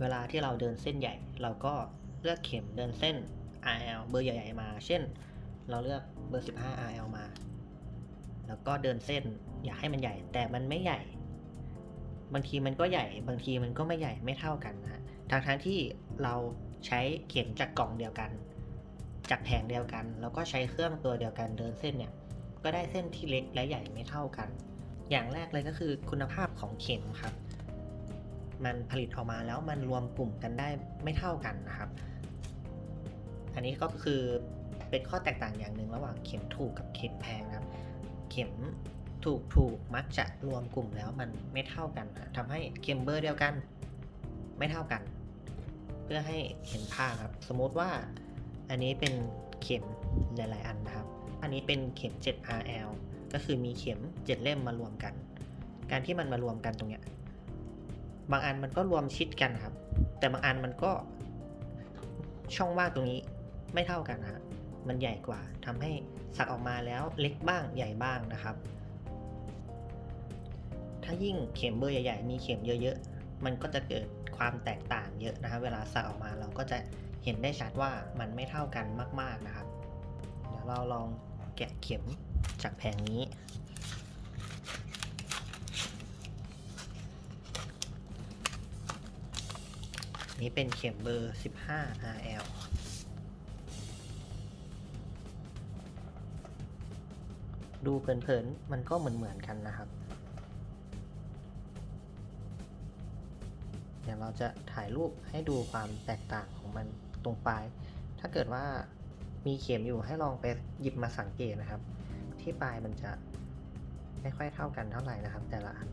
เวลาที่เราเดินเส้นใหญ่ เราก็เลือกเข็มเดินเส้น RL เบอร์ใหญ่ๆมา เช่น เราเลือกเบอร์ 15 RL มา แล้วก็เดินเส้นอยากให้มันใหญ่ แต่มันไม่ใหญ่ บางทีมันก็ใหญ่ บางทีมันก็ไม่ใหญ่ไม่เท่ากันนะฮะทั้งทั้งๆที่เราใช้เข็มจากกล่องเดียวกัน จากแผงเดียวกัน แล้วก็ใช้เครื่องตัวเดียวกันเดินเส้นเนี่ย ก็ได้เส้นที่เล็กและใหญ่ไม่เท่ากัน อย่างแรกเลยก็คือคุณภาพของเข็มครับ มันผลิตออกมาแล้วมันรวมกลุ่มกันได้ไม่เท่ากันนะครับ อันนี้ก็คือเป็นข้อแตกต่างอย่างหนึ่งระหว่างเข็มถูกกับเข็มแพงนะครับ เข็มถูกถูกมักจะรวมกลุ่มแล้วมันไม่เท่ากันนะทำให้เข็มเบอร์เดียวกัน ไม่เท่ากัน เพื่อให้เห็นภาพครับ สมมติว่าอันนี้เป็นเข็มหลายๆอันนะครับ อันนี้เป็นเข็ม 7RL ก็คือมีเข็ม 7 เล่มมารวมกัน การที่มันมารวมกันตรงเนี้ย บางอันมันก็รวมชิดกันครับ แต่บางอันมันก็ช่องว่างตรงนี้ไม่เท่ากันนะครับมันใหญ่กว่าทำให้สักออกมาแล้วเล็กบ้างใหญ่บ้างนะครับ ถ้ายิ่งเข็มเบอร์ใหญ่ๆ มีเข็มเยอะๆ มันก็จะเกิดความแตกต่างเยอะนะครับ เวลาสักออกมาเราก็จะเห็นได้ชัดว่ามันไม่เท่ากันมาก ๆนะครับ เดี๋ยวเราลองแกะเข็มจากแผงนี้ นี่เป็นเข็มเบอร์ 15 RL ดูเพลินๆ มันก็เหมือนๆกันนะครับ เดี๋ยวเราจะถ่ายรูปให้ดูความแตกต่างของมันตรงปลาย ถ้าเกิดว่ามีเข็มอยู่ให้ลองไปหยิบมาสังเกตนะครับ ที่ปลายมันจะไม่ค่อยเท่ากันเท่าไหร่นะครับ แต่ละอัน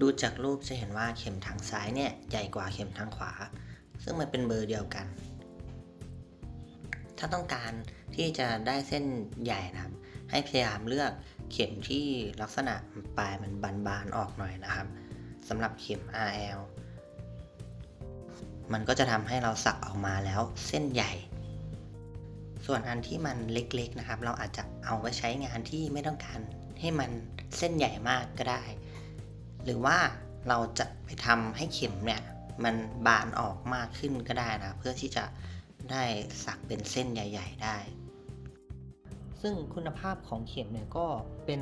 ดูจากรูปจะเห็นว่าเข็มทางซ้ายเนี่ยใหญ่กว่าเข็มทางขวา ซึ่งมันเป็นเบอร์เดียวกัน ถ้าต้องการที่จะได้เส้นใหญ่นะครับ ให้พยายามเลือกเข็มที่ลักษณะปลายมันบานๆออกหน่อยนะครับสำหรับเข็ม RL มันก็จะทำให้เราสักออกมาแล้วเส้นใหญ่ ส่วนอันที่มันเล็กๆนะครับ เราอาจจะเอาไว้ใช้งานที่ไม่ต้องการให้มันเส้นใหญ่มากก็ได้ หรือว่าเราจะไปทำให้เข็มเนี่ยมันบานออกมากขึ้นก็ได้นะ เพื่อที่จะได้สักเป็นเส้นใหญ่ ๆ ได้ ซึ่งคุณภาพของเข็มเนี่ยก็เป็น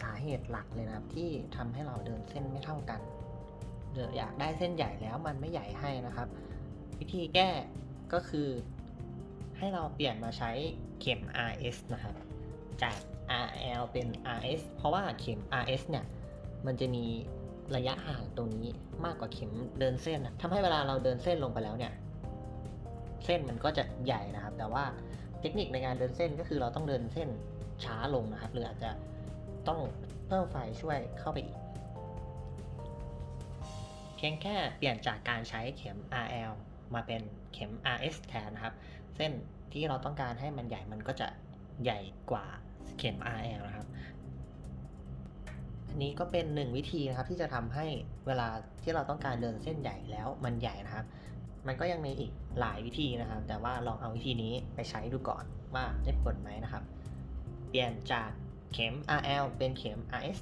สาเหตุหลักเลยนะครับที่ทำให้เราเดินเส้นไม่เท่ากันเดี๋ยวอยากได้เส้นใหญ่แล้วมันไม่ใหญ่ให้นะครับ วิธีแก้ก็คือ ให้เราเปลี่ยนมาใช้เข็ม RS นะครับ จาก RL เป็น RS เพราะว่าเข็ม RS เนี่ย มันจะมีระยะห่างตรงนี้มากกว่าเข็มเดินเส้นนะทำให้เวลาเราเดินเส้นลงไปแล้วเนี่ย เส้นมันก็จะใหญ่นะครับ แต่ว่าเทคนิคในการเดินเส้นก็คือเราต้องเดินเส้นช้าลงนะครับ หรืออาจจะต้องเพิ่มไฟช่วยเข้าไปอีก เพียงแค่เปลี่ยนจากการใช้เข็ม RL มาเป็นเข็ม RS แทนนะครับ เส้นที่เราต้องการให้มันใหญ่มันก็จะใหญ่กว่าเข็ม RL นะครับ นี้ก็เป็นหนึ่งวิธีนะครับที่จะทำให้เวลาที่เราต้องการเดินเส้นใหญ่แล้วมันใหญ่นะครับ มันก็ยังมีอีกหลายวิธีนะครับ แต่ว่าลองเอาวิธีนี้ไปใช้ดูก่อนว่าได้ผลไหมนะครับ เปลี่ยนจากเข็ม RL เป็นเข็ม RS